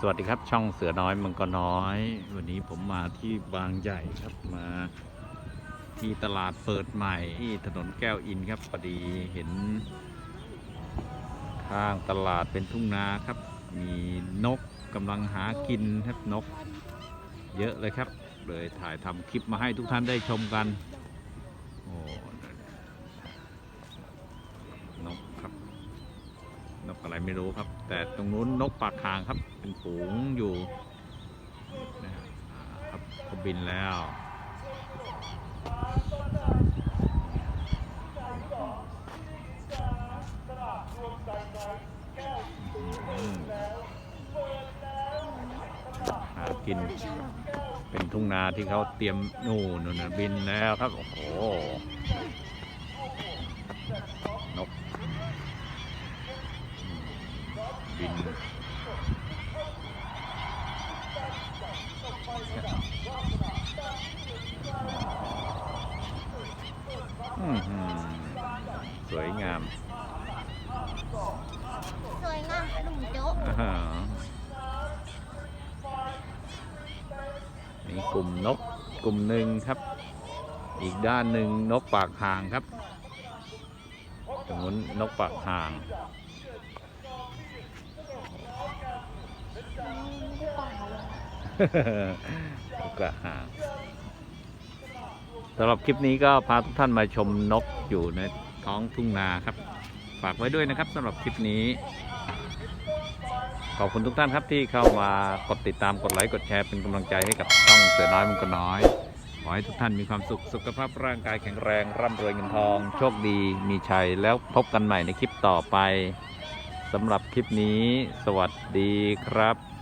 สวัสดีครับช่องเสือน้อยมังกรน้อย วันนี้ผมมาที่บางใหญ่ครับมาที่ตลาดเปิดใหม่ที่ถนนแก้วอินครับพอดีเห็น ข้างตลาดเป็นทุ่งนาครับ มีนกกำลังหากินครับนก เยอะเลยครับ เลยถ่ายทำคลิปมาให้ทุกท่านได้ชมกันโอ้นกครับ นกอะไรไม่รู้ครับ แต่ตรงนู้นนกปากคางครับ เป็นฝูงอยู่นะครับอ่าครับเขาบินแล้วหากิน เป็นทุ่งนาที่เขาเตรียมนู่นนู่นนะบินแล้วครับ โอ้โห นกอืม บินอื้อหือสวยงาม สวยงามกระดุมโจ๊ะอ่าฮะมีกลุ่มนกกลุ่มหนึ่งครับ อีกด้านหนึ่งนกปากห่างครับตรงนู้นนกปากห่าง ไม่ได้ป่าเลย น กปากห่างสำหรับคลิปนี้ก็พาทุกท่านมาชมนกอยู่ในท้องทุ่งนาครับ ฝากไว้ด้วยนะครับสำหรับคลิปนี้ ขอบคุณทุกท่านครับที่เข้ามากดติดตามกดไลค์กดแชร์เป็นกำลังใจให้กับช่องเสือน้อยมันก็น้อยขอให้ทุกท่านมีความสุขสุขภาพร่างกายแข็งแรง ร่ำรวยเงินทอง โชคดีมีชัยแล้วพบกันใหม่ในคลิปต่อไปสำหรับคลิปนี้ สวัสดีครับ